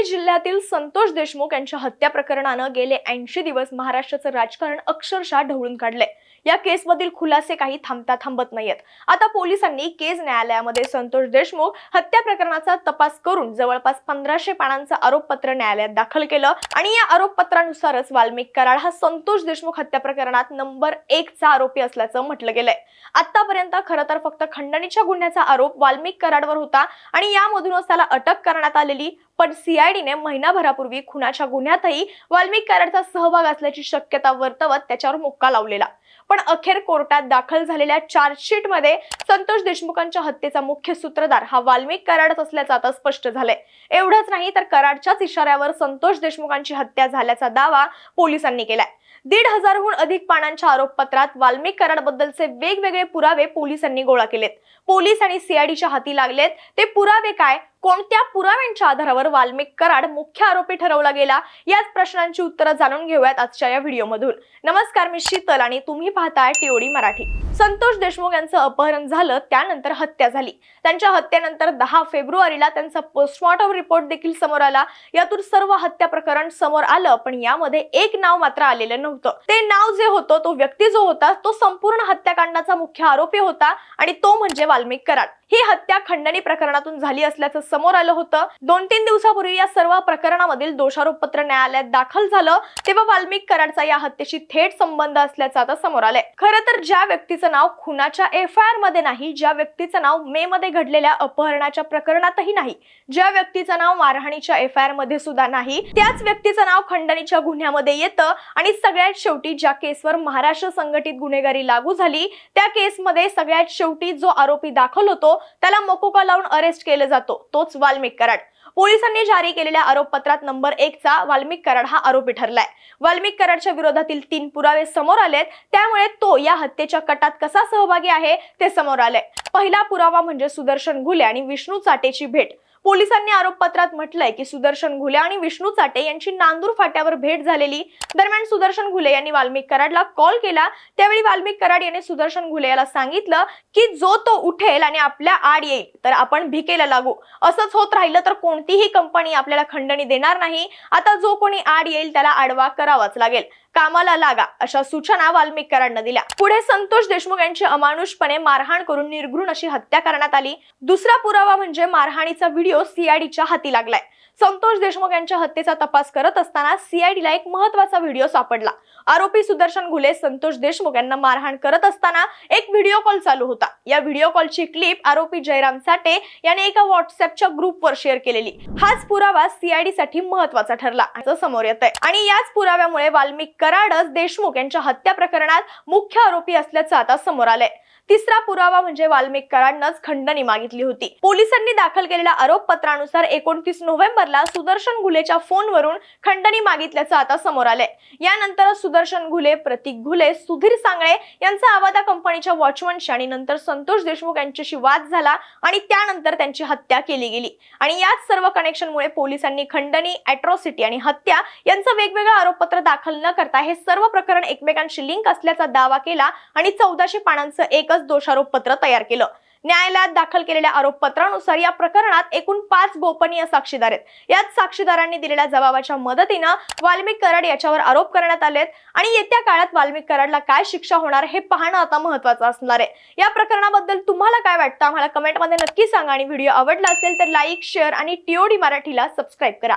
बीड जिल्ह्यातील संतोष देशमुख यांच्या हत्या प्रकरणानं गेले ऐंशी दिवस महाराष्ट्राचं राजकारण अक्षरशः ढवळून काढलंय. या केसमधील खुलासे काही थांबता थांबत नाहीयेत. आता पोलिसांनी केज न्यायालयामध्ये संतोष देशमुख हत्या प्रकरणाचा तपास करून जवळपास पंधराशे पानांचं आरोपपत्र न्यायालयात दाखल केलं आणि या आरोपपत्रानुसारच वाल्मिक कराड हा संतोष देशमुख हत्या प्रकरणात नंबर एक चा आरोपी असल्याचं म्हटलं गेलंय. आतापर्यंत खरं तर फक्त खंडणीच्या गुन्ह्याचा आरोप वाल्मिक कराडवर होता आणि यामधूनच त्याला अटक करण्यात आलेली पण सीआयडीने महिनाभरापूर्वी खुनाच्या गुन्ह्यातही वाल्मिक कराडचा सहभाग असल्याची शक्यता वर्तवत त्याच्यावर मुक्का लावलेला. पण अखेर कोर्टात दाखल झालेल्या चार्जशीटमध्ये संतोष देशमुखांच्या हत्येचा मुख्य सूत्रधार हा वाल्मिक कराडच असल्याचं आता स्पष्ट झालंय. एवढंच नाही तर कराडच्याच इशाऱ्यावर संतोष देशमुखांची हत्या झाल्याचा दावा पोलिसांनी केलाय. दीड हजारहून अधिक पानांच्या आरोपपत्रात वाल्मिक कराडबद्दलचे वेगवेगळे पुरावे पोलिसांनी गोळा केलेत. पोलीस आणि सीआयडीच्या हाती लागलेत. ते पुरावे काय? कोणत्या पुराव्यांच्या आधारावर वाल्मिक कराड मुख्य आरोपी ठरवला गेला? याच प्रश्नांची उत्तरं जाणून घेऊयात आजच्या या व्हिडिओमधून. नमस्कार मी शीतल आणि तुम्ही पाहताय टीओडी मराठी. संतोष देशमुख यांचं अपहरण झालं त्यानंतर हत्या झाली. त्यांच्या हत्येनंतर दहा फेब्रुवारीला त्यांचा पोस्टमॉर्टम रिपोर्ट देखील समोर आला. यातून सर्व हत्या प्रकरण समोर आलं पण यामध्ये एक नाव मात्र आलेलं नव्हतं. ते नाव जे होतं तो व्यक्ती जो होता तो संपूर्ण हत्याकांडाचा मुख्य आरोपी होता आणि तो म्हणजे वाल्मिक कराड. ही हत्या खंडणी प्रकरणातून झाली असल्याचं समोर आलं होतं. दोन तीन दिवसापूर्वी या सर्व प्रकरणामधील दोषारोपपत्र न्यायालयात दाखल झालं तेव्हा वाल्मिक कराडचा या हत्येशी थेट संबंध असल्याचं आता समोर आलंय. खरं तर ज्या व्यक्तीचं नाव खुनाच्या एफ आय आरमध्ये नाही ज्या व्यक्तीचं नाव मे मध्ये घडलेल्या अपहरणाच्या प्रकरणातही नाही ज्या व्यक्तीचं नाव मारहाणीच्या एफ आय आरमध्ये सुद्धा नाही त्याच व्यक्तीचं नाव खंडणीच्या गुन्ह्यामध्ये येतं आणि सगळ्यात शेवटी ज्या केसवर महाराष्ट्र संघटित गुन्हेगारी लागू झाली त्या केसमध्ये सगळ्यात शेवटी जो आरोपी दाखल होतो त्याला मकोका लावून अरेस्ट केला जातो. तोच वाल्मिक कराड. पोलिसांनी जारी केलेल्या आरोपपत्रात नंबर एक चा वाल्मिक कराड हा आरोपी ठरलाय. वाल्मिक कराडच्या विरोधातील तीन पुरावे समोर आलेत. त्यामुळे तो या हत्येच्या कटात कसा सहभागी आहे ते समोर आलंय. पहिला पुरावा म्हणजे सुदर्शन घुले आणि विष्णू चाटेची भेट. पोलिसांनी आरोपपत्रात म्हटलंय की सुदर्शन घुले आणि विष्णू चाटे यांची नांदूर फाट्यावर भेट झालेली. दरम्यान सुदर्शन घुले यांनी वाल्मिक कराडला कॉल केला. त्यावेळी वाल्मिक कराड यांनी सुदर्शन घुले याला सांगितलं की जो तो उठेल आणि आपल्या आड येईल तर आपण भिकेला लागू. असंच होत राहिलं तर कोणतीही कंपनी आपल्याला खंडणी देणार नाही. आता जो कोणी आड येईल त्याला आडवा करावाच लागेल. कामाला लागा अशा सूचना वाल्मिक कराडनं दिल्या. पुढे संतोष देशमुख यांची अमानुषपणे मारहाण करून निर्घृण अशी हत्या करण्यात आली. दुसरा पुरावा म्हणजे मारहाणीचा व्हिडिओ सीआयडीच्या हाती लागलाय. संतोष देशमुख यांच्या हत्येचा तपास करत असताना सीआयडीला एक महत्त्वाचा व्हिडिओ सापडला. आरोपी सुदर्शन घुले संतोष देशमुख यांना मारहाण करत असताना एक व्हिडिओ कॉल चालू होता. या व्हिडिओ कॉलची क्लिप आरोपी जयराम साठे याने एका व्हॉट्सअपच्या ग्रुपवर शेअर केलेली. हाच पुरावा सीआयडी साठी महत्त्वाचा ठरला असं समोर येत आहे आणि याच पुराव्यामुळे वाल्मिक कराडच देशमुख यांच्या हत्या प्रकरणात मुख्य आरोपी असल्याचं आता समोर आलंय. तिसरा पुरावा म्हणजे वाल्मिकरांनाच खंडणी मागितली होती. पोलिसांनी दाखल केलेल्या आरोपपत्रानुसार एकोणतीस नोव्हेंबरला सुदर्शन घुलेच्या फोनवरून खंडणी मागितल्याचं आता समोर आलंय. यानंतर सुदर्शन घुले प्रतीक घुले सुधीर सांगळे यांचा आवादा कंपनीच्या वॉचमनशी आणि नंतर संतोष देशमुख यांच्याशी वाद झाला आणि त्यानंतर त्यांची हत्या केली गेली. आणि याच सर्व कनेक्शनमुळे पोलिसांनी खंडणी अॅट्रॉसिटी आणि हत्या यांचं वेगवेगळं आरोपपत्र दाखल न करता हे सर्व प्रकरण एकमेकांशी लिंक असल्याचा दावा केला आणि चौदाशे पानांचं एकच दोषारोपपत्र तयार केलं. न्यायालयात दाखल केलेल्या आरोपपत्रानुसार या प्रकरणात एकूण पाच गोपनीय साक्षीदार आहेत. यात साक्षीदारांनी दिलेल्या जबाबाच्या मदतीनं वाल्मिक कराड याच्यावर आरोप करण्यात आलेत आणि येत्या काळात वाल्मिक कराडला काय शिक्षा होणार हे पाहणं आता महत्वाचं असणार आहे. या प्रकरणाबद्दल तुम्हाला काय वाटतं? आम्हाला कमेंटमध्ये नक्की सांगा आणि व्हिडिओ आवडला असेल तर लाईक शेअर आणि टीओडी मराठीला सबस्क्राईब करा.